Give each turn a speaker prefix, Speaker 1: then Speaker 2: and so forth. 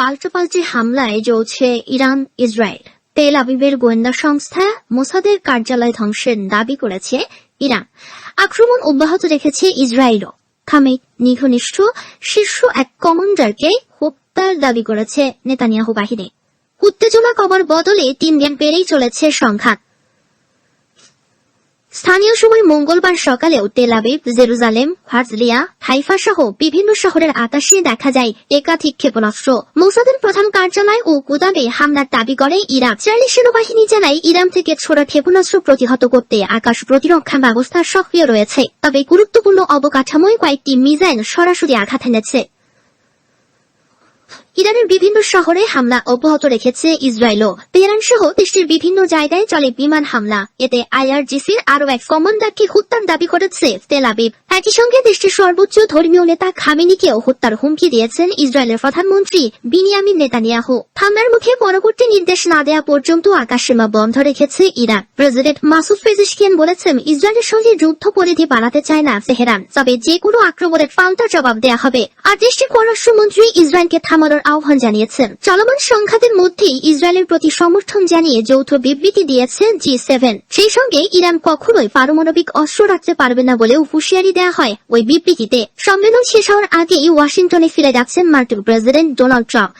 Speaker 1: পাল্টাপাল্টি হামলায় জ্বলছে ইরান ইসরায়েল তেল আবিবের গোয়েন্দা সংস্থা মোসাদের কার্যালয় ধ্বংসের দাবি করেছে ইরান আক্রমণ অব্যাহত রেখেছে ইসরায়েলও খামে নিঘনিষ্ঠ শীর্ষ এক কমান্ডারকে হত্যার দাবি করেছে নেতানিয়াহু বাহিনী উত্তেজনা কমার বদলে তিন দিন পেরেই চলেছে সংঘাত স্থানীয় সময় মঙ্গলবার সকালেও তেলাবিব জেরুজালেম ভার্জলিয়া হাইফা সহ বিভিন্ন শহরের আকাশে দেখা যায় একাধিক ক্ষেপণাস্ত্র মোসাদের প্রধান কার্যালয় ও গুদামে হামলার দাবি করে ইরাক ইসরায়েলি সেনাবাহিনী জানায় ইরান থেকে ছোড়া ক্ষেপণাস্ত্র প্রতিহত করতে আকাশ প্রতিরক্ষা ব্যবস্থা সক্রিয় রয়েছে তবে গুরুত্বপূর্ণ অবকাঠামোয় কয়েকটি মিজাইল সরাসরি আঘাত এনেছে ইরানের বিভিন্ন শহরে হামলা অব্যাহত রেখেছে ইসরায়েলও তেহরান সহ দেশটির বিভিন্ন জায়গায় চলে বিমান হামলা এতে আইআরজিসির আরও এক কমান্ডারকে হত্যার দাবি করেছে তেলাবিব একই সঙ্গে দেশটির সর্বোচ্চ ধর্মীয় নেতা খামিনিকেও হত্যার হুমকি দিয়েছেন ইসরায়েলের প্রধানমন্ত্রী বিনিয়ামিন নেতানিয়াহু হামলার মুখে পরবর্তী নির্দেশ না দেওয়া পর্যন্ত আকাশসীমা বন্ধ রেখেছে ইরান প্রেসিডেন্ট মাসুদ পেজিশকিয়ান বলেছেন ইসরায়েলের সঙ্গে যুদ্ধ পরিধি বাড়াতে চায় না তেহরান তবে যে কোনো আক্রমণের পাল্টা জবাব দেয়া হবে আর দেশটির পররাষ্ট্রমন্ত্রী ইসরায়েলকে থামানোর আহ্বান জানিয়েছেন চলমান সংঘাতের মধ্যেই ইসরায়েলের প্রতি সমর্থন জানিয়ে যৌথ বিবৃতি দিয়েছে জি সেভেন সেই সঙ্গে ইরান কখনোই পারমাণবিক অস্ত্র রাখতে পারবে না বলেও হুশিয়ারি দেওয়া হয় ওই বিবৃতিতে সম্মেলন শেষ হওয়ার আগেই ওয়াশিংটনে ফিরে যাচ্ছেন মার্কিন প্রেসিডেন্ট ডোনাল্ড ট্রাম্প